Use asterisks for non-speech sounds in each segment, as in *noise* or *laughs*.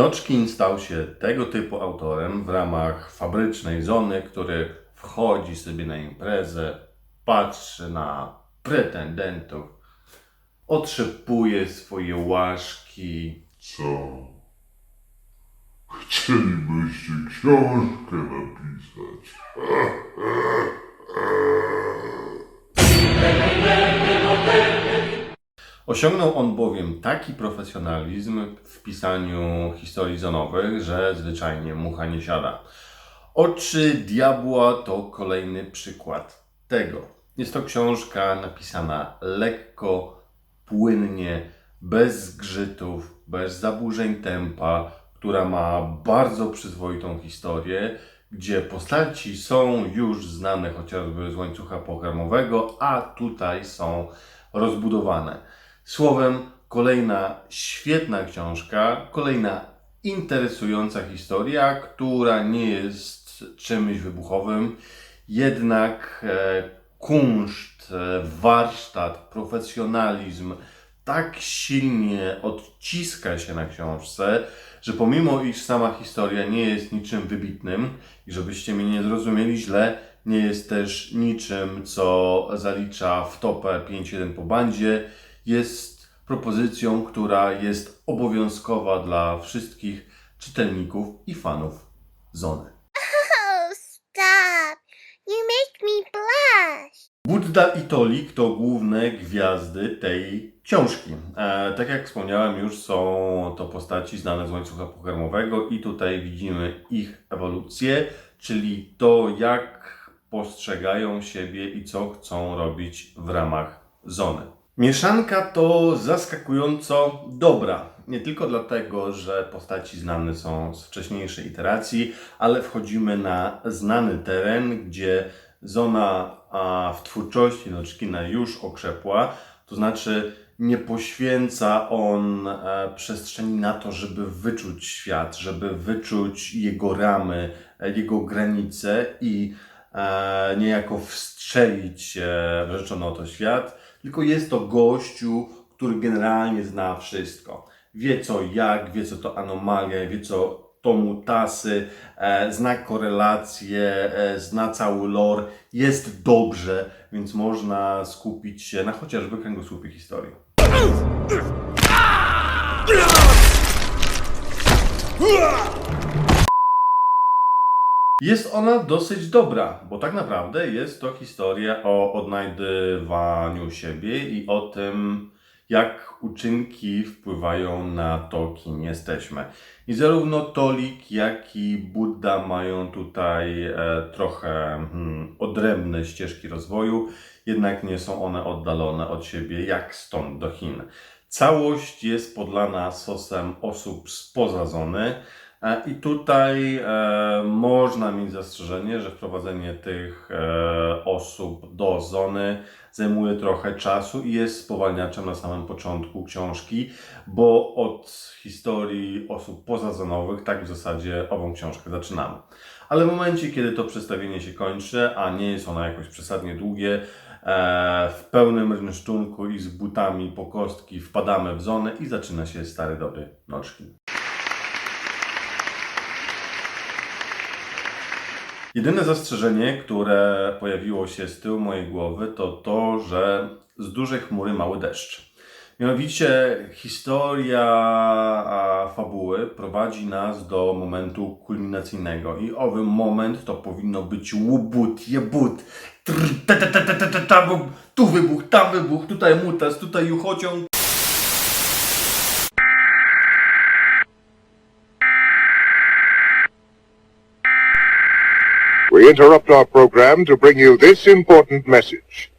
Noczkin stał się tego typu autorem w ramach fabrycznej zony, który wchodzi sobie na imprezę, patrzy na pretendentów, otrzepuje swoje łaszki, Co? Chcielibyście książkę napisać? *laughs* Osiągnął on bowiem taki profesjonalizm w pisaniu historii zonowych, że zwyczajnie mucha nie siada. Oczy diabła to kolejny przykład tego. Jest to książka napisana lekko, płynnie, bez zgrzytów, bez zaburzeń tempa, która ma bardzo przyzwoitą historię, gdzie postaci są już znane chociażby z łańcucha pokarmowego, a tutaj są rozbudowane. Słowem, kolejna świetna książka, kolejna interesująca historia, która nie jest czymś wybuchowym, jednak e, kunszt, e, warsztat, profesjonalizm tak silnie odciska się na książce, że pomimo iż sama historia nie jest niczym wybitnym i żebyście mnie nie zrozumieli źle, nie jest też niczym, co zalicza w topę 5-1 po bandzie, jest propozycją, która jest obowiązkowa dla wszystkich czytelników i fanów Zony. Oh, stop. You make me blush. Budda i Tolik to główne gwiazdy tej książki. E, tak jak wspomniałem, już są to postaci znane z łańcucha pokarmowego i tutaj widzimy ich ewolucję, czyli to, jak postrzegają siebie i co chcą robić w ramach zony. Mieszanka to zaskakująco dobra. Nie tylko dlatego, że postaci znane są z wcześniejszej iteracji, ale wchodzimy na znany teren, gdzie zona w twórczości Noczkina już okrzepła, to znaczy nie poświęca on e, przestrzeni na to, żeby wyczuć świat, żeby wyczuć jego ramy, e, jego granice i e, niejako wstrzelić w rzeczony oto świat, tylko jest to gościu, który generalnie zna wszystko. Wie co jak, wie co to anomalia, wie co to mutasy, e, zna korelacje, e, zna cały lore, jest dobrze, więc można skupić się na chociażby kręgosłupie historii. Jest ona dosyć dobra, bo tak naprawdę jest to historia o odnajdywaniu siebie i o tym, jak uczynki wpływają na to, kim jesteśmy. I zarówno Tolik, jak i Buddha mają tutaj e, trochę hmm, odrębne ścieżki rozwoju, jednak nie są one oddalone od siebie jak stąd do Chin. Całość jest podlana sosem osób spoza zony. E, I tutaj e, można mieć zastrzeżenie, że wprowadzenie tych e, osób do zony zajmuje trochę czasu i jest spowalniaczem na samym początku książki, bo od historii osób pozazonowych tak w zasadzie ową książkę zaczynamy. Ale w momencie, kiedy to przedstawienie się kończy, a nie jest ono jakoś przesadnie długie, w pełnym rynszczunku i z butami po kostki wpadamy w zonę i zaczyna się stary dobry noczkin. Jedyne zastrzeżenie, które pojawiło się z tyłu mojej głowy, to to, że z dużej chmury mały deszcz. Mianowicie historia fabuły prowadzi nas do momentu kulminacyjnego i owy moment to powinno być łubut, jebut, tu wybuch, tam wybuch, tutaj mutas, tutaj juchociąg. Interrupt our program to bring you this important message.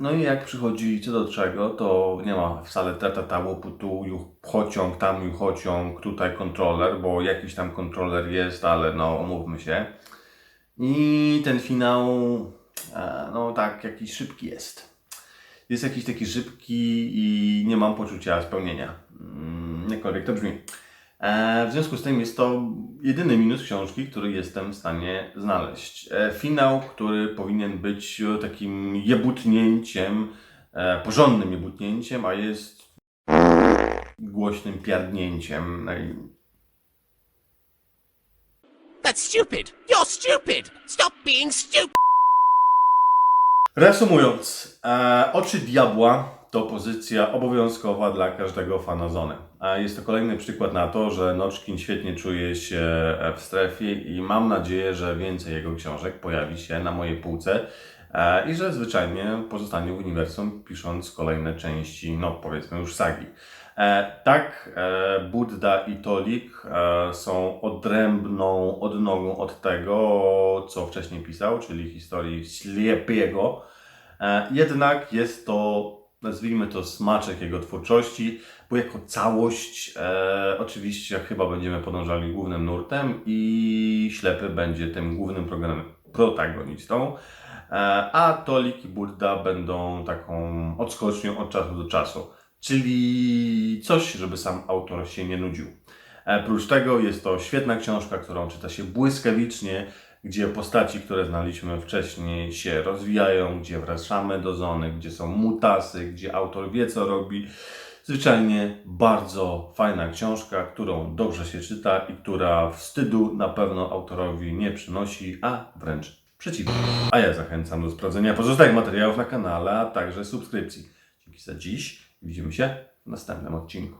No i jak przychodzi co do czego, to nie ma wcale tata tało, tu juchociąg, tam juchociąg, tutaj kontroler, bo jakiś tam kontroler jest, ale no umówmy się. I ten finał, e, no tak, jakiś szybki jest. Jest jakiś taki szybki i nie mam poczucia spełnienia. Mm, Jakkolwiek to brzmi. E, W związku z tym jest to jedyny minus książki, który jestem w stanie znaleźć. E, Finał, który powinien być takim jebutnięciem, e, porządnym jebutnięciem, a jest głośnym piardnięciem. No That's stupid. You're stupid. Stop being stupid. Reasumując, Oczy Diabła to pozycja obowiązkowa dla każdego fana Zony. A jest to kolejny przykład na to, że Noczkin świetnie czuje się w strefie i mam nadzieję, że więcej jego książek pojawi się na mojej półce e, i że zwyczajnie pozostanie w uniwersum pisząc kolejne części, no powiedzmy już sagi. E, tak, e, Buddha i Tolik są odrębną odnogą od tego, co wcześniej pisał, czyli historii ślepiego. Jednak jest to, nazwijmy to, smaczek jego twórczości, bo jako całość e, oczywiście chyba będziemy podążali głównym nurtem i ślepy będzie tym głównym programem, protagonistą. E, a Tolik i Buddha będą taką odskocznią od czasu do czasu. Czyli coś, żeby sam autor się nie nudził. E, Oprócz tego jest to świetna książka, którą czyta się błyskawicznie, gdzie postaci, które znaliśmy wcześniej się rozwijają, gdzie wracamy do zony, gdzie są mutasy, gdzie autor wie co robi. Zwyczajnie bardzo fajna książka, którą dobrze się czyta i która wstydu na pewno autorowi nie przynosi, a wręcz przeciwnie. A ja zachęcam do sprawdzenia pozostałych materiałów na kanale, a także subskrypcji. Dzięki za dziś. Widzimy się w następnym odcinku.